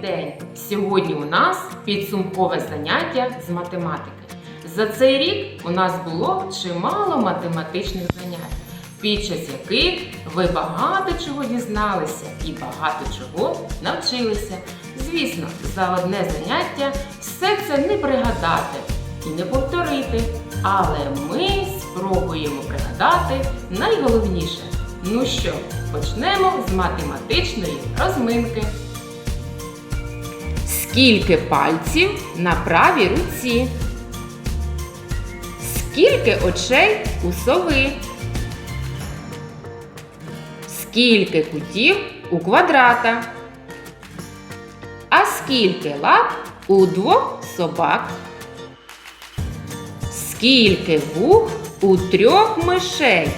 день! Сьогодні у нас підсумкове заняття з математики. За цей рік у нас було чимало математичних занять, під час яких ви багато чого дізналися і багато чого навчилися. Звісно, за одне заняття все це не пригадати і не повторити, але ми спробуємо пригадати найголовніше. Ну що, почнемо з математичної розминки. Скільки пальців на правій руці? Скільки очей у сови? Скільки кутів у квадрата? А скільки лап у двох собак? Скільки вух у трьох мишей?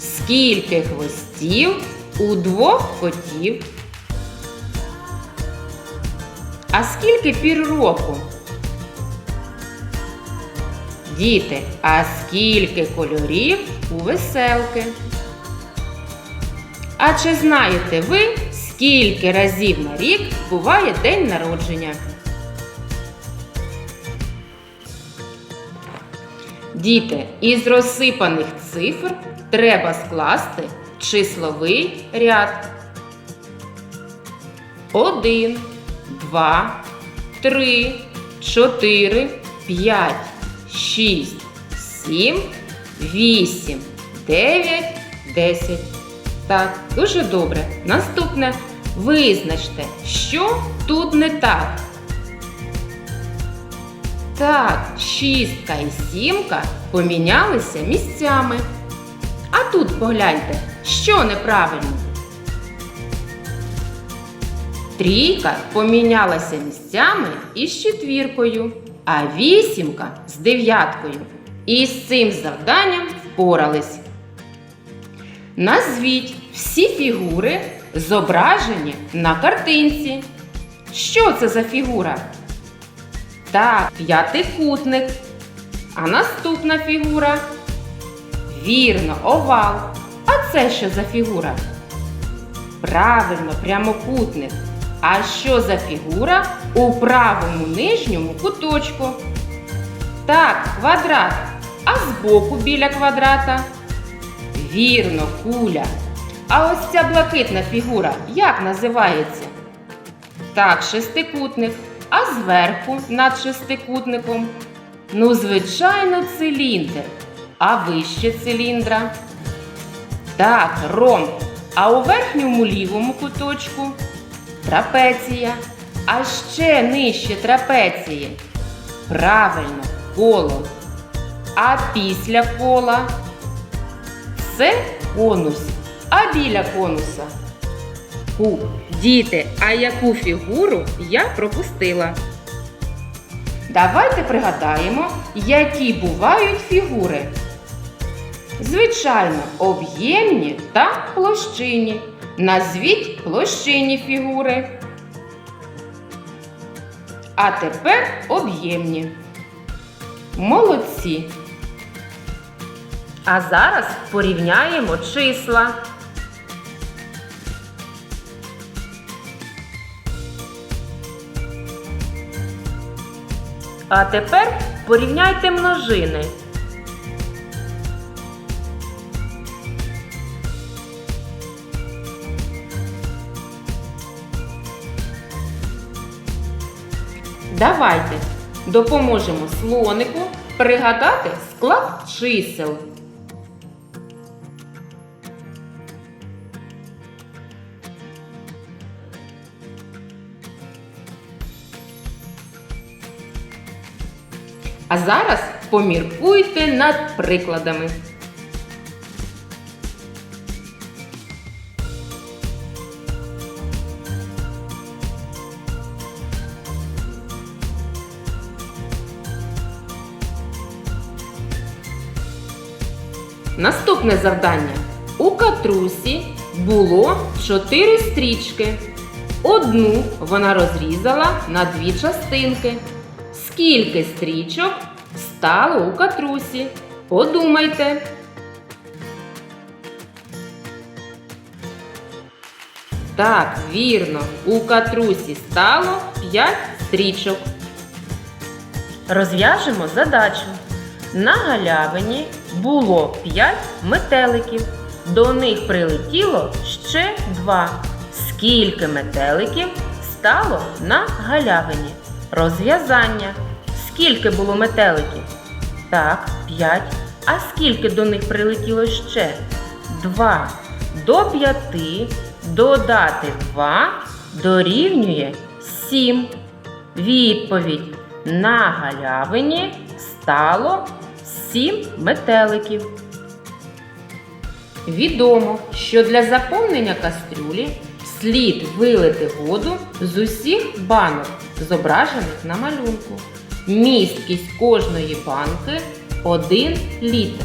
Скільки хвостів у двох котів? А скільки пір року? Діти, а скільки кольорів у веселки? А чи знаєте ви, скільки разів на рік буває день народження? Діти, із розсипаних цифр треба скласти числовий ряд. Один, два, три, чотири, п'ять, шість, сім, вісім, дев'ять, десять. Так, дуже добре. Наступне. Визначте, що тут не так. Так, шістка і сімка помінялися місцями. А тут погляньте, що неправильно. Трійка помінялася місцями із четвіркою, а вісімка з дев'яткою. І з цим завданням впорались. Назвіть всі фігури, зображені на картинці. Що це за фігура? Так, п'ятикутник. А наступна фігура. Вірно, овал. А це що за фігура? Правильно, прямокутник. А що за фігура у правому нижньому куточку? Так, квадрат. А збоку біля квадрата? Вірно, куля. А ось ця блакитна фігура як називається? Так, шестикутник. А зверху над шестикутником? Ну, звичайно, циліндр. А вище циліндра? Так, ромб. А у верхньому лівому куточку трапеція. А ще нижче трапеції. Правильно, коло. А після кола це конус. А біля конуса куб. Діти, а яку фігуру я пропустила? Давайте пригадаємо, які бувають фігури. Звичайно, об'ємні та площинні. Назвіть площинні фігури. А тепер об'ємні. Молодці. А зараз порівняємо числа. А тепер порівняйте множини. Давайте допоможемо слонику пригадати склад чисел. А зараз поміркуйте над прикладами. Наступне завдання. У катрусі було чотири стрічки. Одну вона розрізала на дві частинки. Скільки стрічок стало у катрусі? Подумайте. Так, вірно, у катрусі стало 5 стрічок. Розв'яжемо задачу. На галявині було 5 метеликів. До них прилетіло ще 2. Скільки метеликів стало на галявині? Розв'язання. Скільки було метеликів? Так, 5. А скільки до них прилетіло ще? 2. До 5 додати 2 дорівнює 7. Відповідь. На галявині стало 7 метеликів. Відомо, що для заповнення кастрюлі слід вилити воду з усіх банок, зображених на малюнку. Місткість кожної банки 1 літр.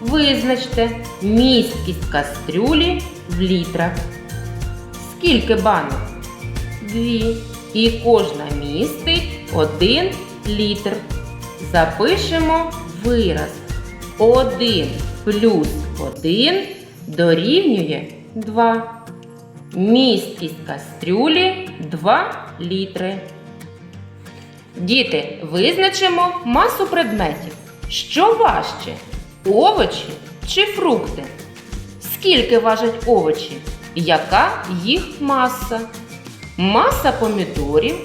Визначте місткість кастрюлі в літрах. Скільки банок? Дві. І кожна містить 1 літр. Запишемо вираз. 1 плюс 1 дорівнює 2. Місткість кастрюлі 2 літри. Діти, визначимо масу предметів. Що важче? Овочі чи фрукти? Скільки важать овочі? Яка їх маса? Маса помідорів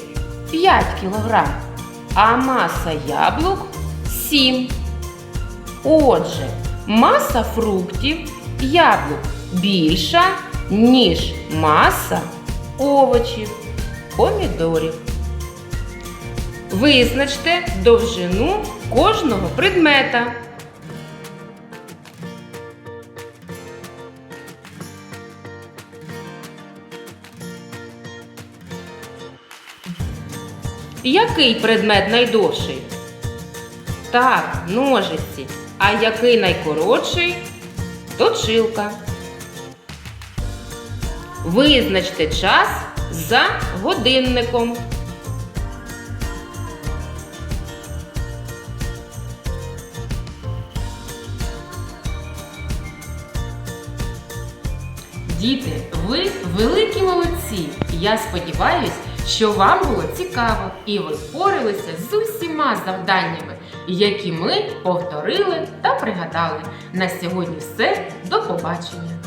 5 кг, а маса яблук 7. Отже, маса фруктів яблук більша, ніж маса овочів помідорів. Визначте довжину кожного предмета. Який предмет найдовший? Так, ножиці. А який найкоротший? Точилка. Визначте час за годинником. Діти, ви великі молодці! Я сподіваюсь, що вам було цікаво і ви впоралися з усіма завданнями, які ми повторили та пригадали. На сьогодні все. До побачення!